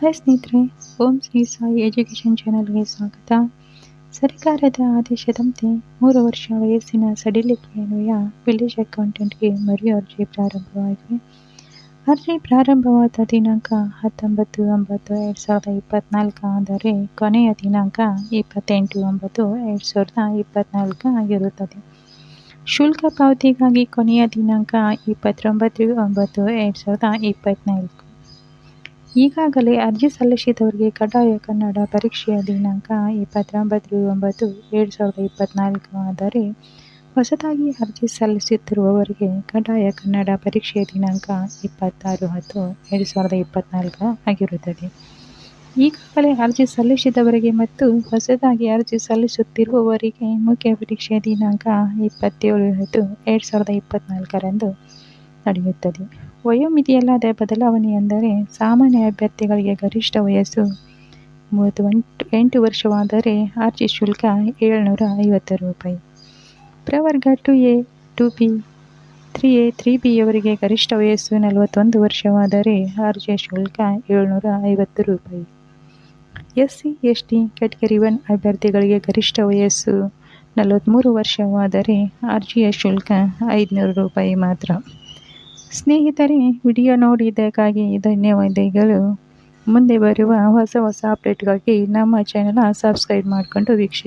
Hi ಸ್ನೇಹಿತರೆ ಓಂ Shri Sai education ಚಾನಲ್ಗೆ ಸ್ವಾಗತ. ಸರ್ಕಾರದ ಆದೇಶದಂತೆ ಮೂರು ವರ್ಷ ವಯಸ್ಸಿನ ಸಡಿಲಿಕೆ ವಿಲೇಜ್ ಅಕೌಂಟೆಂಟ್ಗೆ ಮರು ಅರ್ಜಿ ಪ್ರಾರಂಭವಾಗಿದೆ. ಅರ್ಜಿ ಪ್ರಾರಂಭವಾದ ದಿನಾಂಕ ಹತ್ತೊಂಬತ್ತು ಒಂಬತ್ತು ಎರಡು ಸಾವಿರದ ಇಪ್ಪತ್ತ್ನಾಲ್ಕು ಅಂದರೆ ಕೊನೆಯ ದಿನಾಂಕ ಇಪ್ಪತ್ತೆಂಟು ಒಂಬತ್ತು ಎರಡು ಸಾವಿರದ ಇಪ್ಪತ್ತ್ನಾಲ್ಕು ಆಗಿರುತ್ತದೆ. ಶುಲ್ಕ ಪಾವತಿಗಾಗಿ ಕೊನೆಯ ದಿನಾಂಕ ಇಪ್ಪತ್ತೊಂಬತ್ತು ಒಂಬತ್ತು ಎರಡು ಸಾವಿರದ ಇಪ್ಪತ್ತ್ನಾಲ್ಕು ಈಗಾಗಲೇ ಅರ್ಜಿ ಸಲ್ಲಿಸಿದವರಿಗೆ ಕಡ್ಡಾಯ ಕನ್ನಡ ಪರೀಕ್ಷೆಯ ದಿನಾಂಕ ಇಪ್ಪತ್ತೊಂಬತ್ತು ಒಂಬತ್ತು ಎರಡು ಸಾವಿರದ ಇಪ್ಪತ್ತ್ನಾಲ್ಕು ಆದರೆ ಹೊಸದಾಗಿ ಅರ್ಜಿ ಸಲ್ಲಿಸುತ್ತಿರುವವರಿಗೆ ಕಡ್ಡಾಯ ಕನ್ನಡ ಪರೀಕ್ಷೆಯ ದಿನಾಂಕ ಇಪ್ಪತ್ತಾರು ಹತ್ತು ಎರಡು ಸಾವಿರದ ಇಪ್ಪತ್ತ್ನಾಲ್ಕು ಆಗಿರುತ್ತದೆ. ಈಗಾಗಲೇ ಅರ್ಜಿ ಸಲ್ಲಿಸಿದವರಿಗೆ ಮತ್ತು ಹೊಸದಾಗಿ ಅರ್ಜಿ ಸಲ್ಲಿಸುತ್ತಿರುವವರಿಗೆ ಮುಖ್ಯ ಪರೀಕ್ಷೆಯ ದಿನಾಂಕ ಇಪ್ಪತ್ತೇಳು ಹತ್ತು ಎರಡು ಸಾವಿರದ ಇಪ್ಪತ್ತ್ನಾಲ್ಕರಂದು ನಡೆಯುತ್ತದೆ. ವಯೋಮಿತಿಯಲ್ಲಾದ ಬದಲಾವಣೆ ಎಂದರೆ ಸಾಮಾನ್ಯ ಅಭ್ಯರ್ಥಿಗಳಿಗೆ ಗರಿಷ್ಠ ವಯಸ್ಸು ಮೂವತ್ತು ಎಂಟು ವರ್ಷವಾದರೆ ಅರ್ಜಿ ಶುಲ್ಕ ಏಳ್ನೂರ ಐವತ್ತು ರೂಪಾಯಿ. ಪ್ರವರ್ಗ two A, two B, three A, three ಬಿಯವರಿಗೆ ಗರಿಷ್ಠ ವಯಸ್ಸು ನಲವತ್ತೊಂದು ವರ್ಷವಾದರೆ ಅರ್ಜಿಯ ಶುಲ್ಕ ಏಳ್ನೂರ ಐವತ್ತು ರೂಪಾಯಿ. S C S T category one ಅಭ್ಯರ್ಥಿಗಳಿಗೆ ಗರಿಷ್ಠ ವಯಸ್ಸು ನಲವತ್ತ್ಮೂರು ವರ್ಷವಾದರೆ ಅರ್ಜಿಯ ಶುಲ್ಕ ಐದುನೂರು ರೂಪಾಯಿ ಮಾತ್ರ. ಸ್ನೇಹಿತರೆ ವಿಡಿಯೋ ನೋಡಿದ್ದಕ್ಕಾಗಿ ಧನ್ಯವಾದಗಳು. ಮುಂದೆ ಬರುವ ಹೊಸ ಹೊಸ ಅಪ್ಡೇಟ್ಗಾಗಿ ನಮ್ಮ ಚಾನಲ್ನ ಸಬ್ಸ್ಕ್ರೈಬ್ ಮಾಡಿಕೊಂಡು ವೀಕ್ಷಿಸಿ.